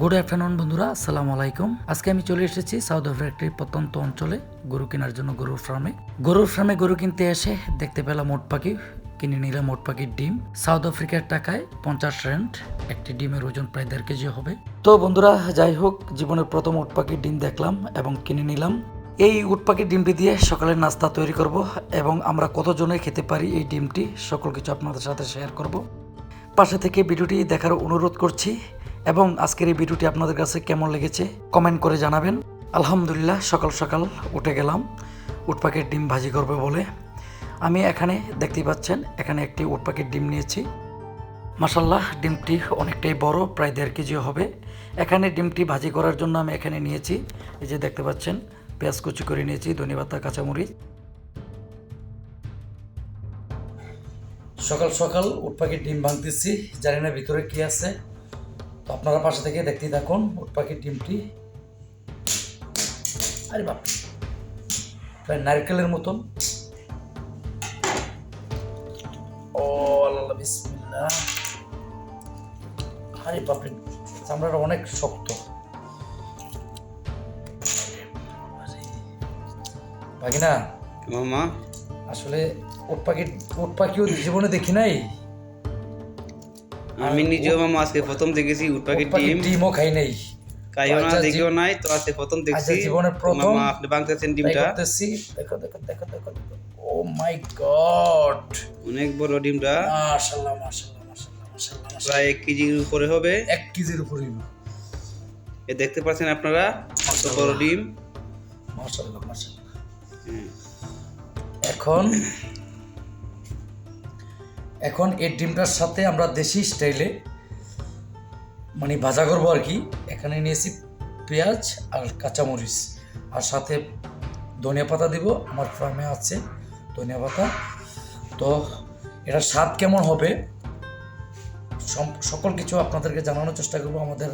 Good afternoon বন্ধুরা। আসসালামু আলাইকুম। আজকে আমি চলে এসেছি সাউথ আফ্রিকার প্রত্যন্ত অঞ্চলে গরু কেনার জন্য গরুর ফার্মে। গরুর ফার্মে গরু কিনতে এসে দেখতে পেলাম মোট পাখি, কিনে নিলাম মোট পাখির ডিম। সাউথ আফ্রিকার টাকায় পঞ্চাশ রেন্ট একটি ডিমের ওজন প্রায় দেড় কেজি হবে। তো বন্ধুরা, যাই হোক, জীবনের প্রথম উট পাখির ডিম দেখলাম এবং কিনে নিলাম। এই উট পাখির ডিমটি দিয়ে সকালের নাস্তা তৈরি করব এবং আমরা কতজনে খেতে পারি এই ডিমটি সকল কিছু আপনাদের সাথে শেয়ার করব। পাশে থেকে ভিডিওটি দেখার অনুরোধ করছি। এবং আজকের এই ভিডিওটি আপনাদের কাছে কেমন লেগেছে কমেন্ট করে জানাবেন। আলহামদুলিল্লাহ, সকাল সকাল উঠে গেলাম। উট পাখির ডিম ভাজি করবে বলে। আমি এখানে দেখতেই পাচ্ছেন, এখানে একটি উট পাখির ডিম নিয়েছি। মাসাল্লাহ ডিমটি অনেকটাই বড়, প্রায় দেড় কেজি হবে। এখানে ডিমটি ভাজি করার জন্য আমি এখানে নিয়েছি। এই যে দেখতে পাচ্ছেন, পেঁয়াজ কুচি করে নিয়েছি ধনিপাতা কাঁচামরিচ। সকাল সকাল উট পাখির ডিম ভাঙতেছি। জানি না ভিতরে কি আছে। তো আপনারা পাশে থেকে দেখতেই থাকুন উট পাখির ডিমটি। আরে বাপ প্রায় নারকেলের মতন। ও আল্লাহ আরে বাপরে চামড়াটা অনেক শক্ত। ভাগিনা মামা। আসলে উট পাখি উট পাখিও জীবনে দেখি নাই? আমি নিজেও মামা আজকে প্রথম দেখেছি উট পাখির ডিম। ডিমও খাই নাই। খাইও না আচ্ছা, দেখিও নাই তো আজকে প্রথম দেখছি। জীবনের প্রথম মামা আপনি বাংলাদেশের ডিমটা। করতেছি। দেখো দেখো দেখো দেখো ও মাই গড অনেক বড় ডিমটা। মাশাআল্লাহ মাশাআল্লাহ মাশাআল্লাহ মাশাআল্লাহ মাশাআল্লাহ। প্রায় এক কেজির উপরে হবে। এক কেজির উপরে এ দেখতে পাচ্ছেন আপনারা? কত বড় ডিম। মাশাআল্লাহ মাশাআল্লাহ। এখন এখন এই ডিমটার সাথে আমরা দেশি স্টাইলে মানে ভাজা করব আর কি। এখানে নিয়েছি পেঁয়াজ আর কাঁচামরিচ। আর সাথে ধনিয়া পাতা দিব, আমার ফার্মে আছে ধনিয়া পাতা। তো এটার স্বাদ কেমন হবে? সকল কিছু আপনাদেরকে জানানোর চেষ্টা করব আমাদের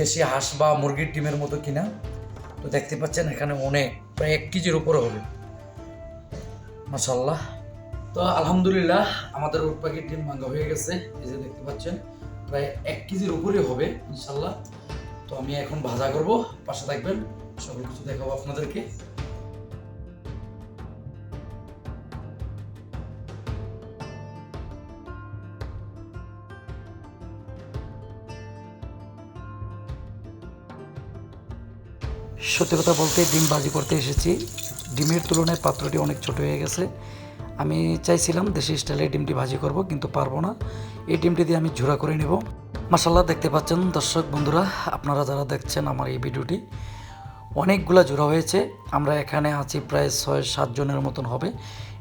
দেশি হাঁস বা মুরগির ডিমের মতো কিনা। তো দেখতে পাচ্ছেন এখানে অনেক প্রায় এক কেজির উপরে হবে। মাসাল্লাহ তো আলহামদুলিল্লাহ আমাদের উট পাখির ডিম ভাঙ্গা হয়ে গেছে, এই যে দেখতে পাচ্ছেন, প্রায় এক কেজির উপরে হবে ইনশাল্লাহ তো আমি এখন ভাজা করব, পাশে থাকবেন, সকল কিছু দেখাবো আপনাদেরকে। সত্যি কথা বলতে, ডিম ভাজি করতে এসেছি। ডিমের তুলনায় পাত্রটি অনেক ছোট হয়ে গেছে। আমি চাইছিলাম দেশি স্টাইলে ডিমটি ভাজি করব, কিন্তু পারব না। এই ডিমটি দিয়ে আমি ঝোড়া করে নেব। মাসাল্লাহ দেখতে পাচ্ছেন দর্শক বন্ধুরা, আপনারা যারা দেখছেন আমার এই ভিডিওটি, অনেকগুলা জোড়া হয়েছে। আমরা এখানে আছি প্রায় ছয়, সাত জনের মতন হবে।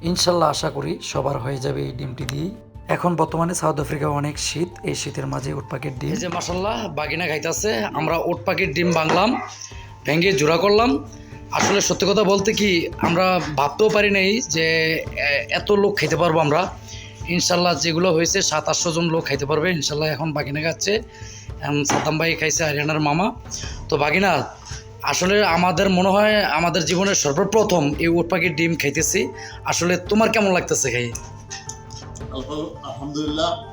ইনশাল্লাহ আশা করি সবার হয়ে যাবে এই ডিমটি দিয়েই। এখন বর্তমানে সাউথ আফ্রিকা অনেক শীত, এই শীতের মাঝে উট পাখির ডিম যে মাসাল্লাহ বাগিনা খাইতেছে, আমরা উট পাখির ডিম বাংলাম ভেঙে জোড়া করলাম। আসলে সত্যি কথা বলতে কি, আমরা ভাবতেও পারি নাই যে এত লোক খেতে পারব আমরা। ইনশাল্লাহ যেগুলো হয়েছে, সাত, আটশো জন লোক খাইতে পারবে। ইনশাল্লাহ এখন বাগিনা খাচ্ছে। সাদ্দাম ভাই খাইছে হরিয়ানার মামা। তো বাগিনা, আসলে আমাদের মনে হয় আমাদের জীবনের সর্বপ্রথম এই উট পাখির ডিম খাইতেছি। আসলে তোমার কেমন লাগতেছে খাই? আলহাম- আলহামদুলিল্লাহ।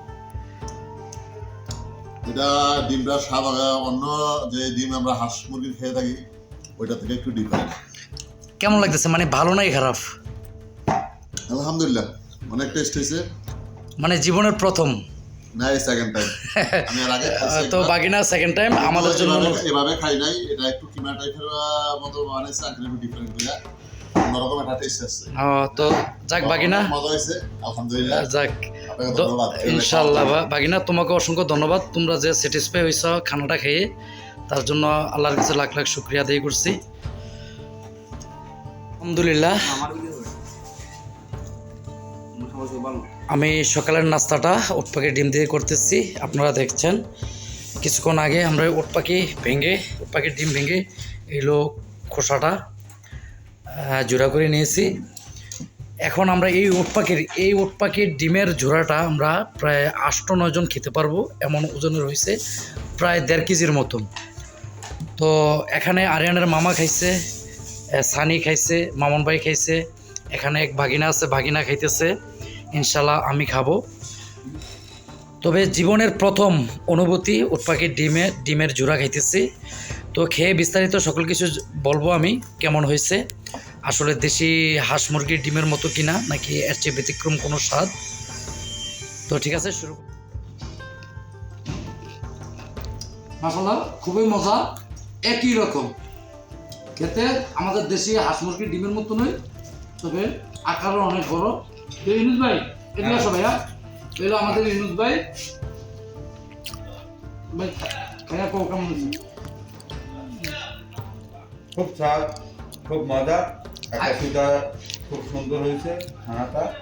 এটা ডিমটা স্বাদ অন্য যে ডিম আমরা হাঁস মুরগির খেয়ে থাকি ওইটা থেকে একটু ডিফারেন্ট কেমন লাগতেছে? মানে ভালো নাই খারাপ? আলহামদুলিল্লাহ অনেক টেস্ট হয়েছে। মানে জীবনের প্রথম। না সেকেন্ড টাইম আমি আর আগে তো। বাগিনা সেকেন্ড টাইম আমাদের জন্য এভাবে- খাই নাই। এটা একটু কিমা টাইপের মতো আর একটু ডিফারেন্ট করে অন্যরকম একটা টেস্ট আসছে। তো যাক বাগিনা মজা হয়েছে আলহামদুলিল্লাহ। যাক। ইনশাল্লাহ বাগিনা তোমাকে অসংখ্য ধন্যবাদ। তোমরা যে স্যাটিসফাই হয়েছ খানাটা খেয়ে তার জন্য আল্লাহর কাছে লাখ লাখ শুক্রিয়া আদায় করছি। আলহামদুলিল্লাহ। আমি সকালের নাস্তাটা ওট পাখি ডিম দিয়ে করতেছি আপনারা দেখছেন। কিছুক্ষণ আগে আমরা ওট পাখি ভেঙে ওট পাখির ডিম ভেঙে এলো খোসাটা জোড়া করে নিয়েছি। এখন আমরা এই উট পাখির এই উট পাখির ডিমের জোড়াটা আমরা প্রায় আষ্ট নয়জন খেতে পারব, এমন ওজনের হয়েছে প্রায় দেড় কেজির মতন। তো এখানে আরিয়ানের মামা খাইছে সানি খাইছে, মামন ভাই খাইছে, এখানে এক ভাগিনা আছে, ভাগিনা খাইতেছে ইনশাল্লাহ আমি খাব। তবে জীবনের প্রথম অনুভূতি উট পাখির ডিমে, ডিমের জোড়া খাইতেছি। তো খেয়ে বিস্তারিত সকল কিছু বলব আমি, কেমন হয়েছে আসলে দেশি হাঁস মুরগির ডিমের মতো কিনা নাকি এর চেয়ে ব্যতিক্রম কোনো স্বাদ? তো ঠিক আছে শুরু মশলা খুবই মজা একই রকম। খেতে আমাদের দেশি হাঁস মুরগির ডিমের মতো নয় তবে আকারও অনেক বড়। তো ইনুজ ভাই এগুলো সবাই হ্যাঁ এগুলো আমাদের ইনুজ ভাই। ভাই খাইয়া কো কেমন খুব স্বাদ খুব মজা। একটা খুব সুন্দর হয়েছে খানাটা।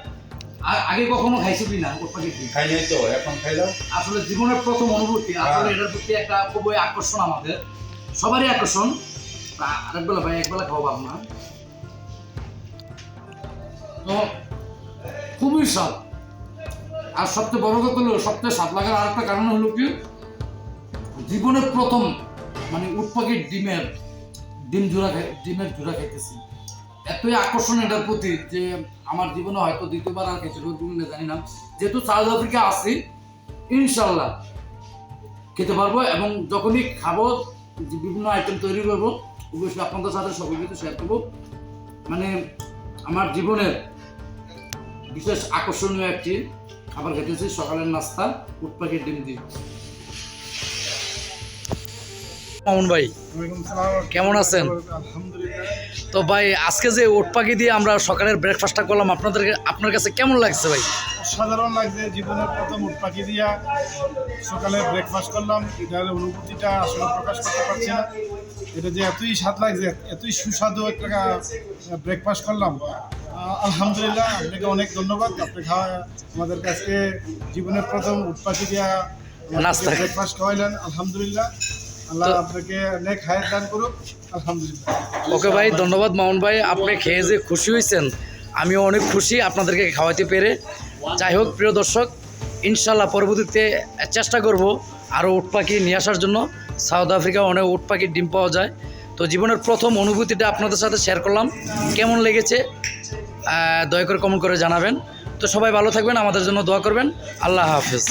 আ- আগে কখনো খাইছো কি না খাই নাই তো এখন খাইলাম। আসলে জীবনের প্রথম অনুভূতি আসলে হ্যাঁ। এটার প্রতি একটা খুবই আকর্ষণ আমাদের। সবারই আকর্ষণ। আরেকবেলা ভাই একবেলা খাওয়া পাবো না। তো খুবই স্বাদ। আর সবচেয়ে বড় কথা হলো সবচেয়ে স্বাদ লাগার আরেকটা কারণ হলো কি জীবনের প্রথম মানে উটপাখির ডিমের ডিম জোড়া ডিমের জোড়া খাইতেছি। এতই আকর্ষণ এটার প্রতি যে আমার জীবনে হয়তো দ্বিতীয়বার আর পারব কিনা জানি না। যেহেতু সাউথ আফ্রিকা আসি ইনশাল্লাহ খেতে পারব এবং যখনই খাব বিভিন্ন আইটেম তৈরি করব, অবশ্যই আপনাদের সাথে সকল কিছু শেয়ার করব। মানে আমার জীবনের বিশেষ আকর্ষণীয় একটি খাবার খেতেছি সকালের নাস্তা উট পাখির ডিম দিয়ে। মামুন ভাই। কেমন আছেন? আলহামদুলিল্লাহ তো ভাই আজকে যে উট পাখি দিয়ে আমরা সকালের ব্রেকফাস্টটা করলাম আপনাদের আপনার কাছে কেমন লাগছে ভাই? সাধারণ লাগছে জীবনের প্রথম উট পাখি দিয়া। সকালে ব্রেকফাস্ট করলাম এটার অনুভূতিটা আসলে প্রকাশ করতে পারছি না। এটা যে এতই স্বাদ লাগছে এতই সুস্বাদু একটা ব্রেকফাস্ট করলাম। আলহামদুলিল্লাহ আপনাকে অনেক ধন্যবাদ। আপনি আমাদের কাছে জীবনের প্রথম উট পাখি দিয়া। ব্রেকফাস্ট খাওয়াইলেন আলহামদুলিল্লাহ। আল্লাহ আপনাকে অনেক হায়াত দান করুক আলহামদুলিল্লাহ। ওকে ভাই ধন্যবাদ। মামুন ভাই আপনি খেয়ে যে খুশি হয়েছেন আমিও অনেক খুশি আপনাদেরকে খাওয়াতে পেরে। যাই হোক প্রিয় দর্শক ইনশাল্লাহ পরবর্তীতে চেষ্টা করব আরও উট পাখি নিয়ে আসার জন্য। সাউথ আফ্রিকা অনেক উট পাখির ডিম পাওয়া যায়। তো জীবনের প্রথম অনুভূতিটা আপনাদের সাথে শেয়ার করলাম। কেমন লেগেছে? দয়া করে কমেন্ট করে জানাবেন। তো সবাই ভালো থাকবেন আমাদের জন্য দোয়া করবেন। আল্লাহ হাফেজ।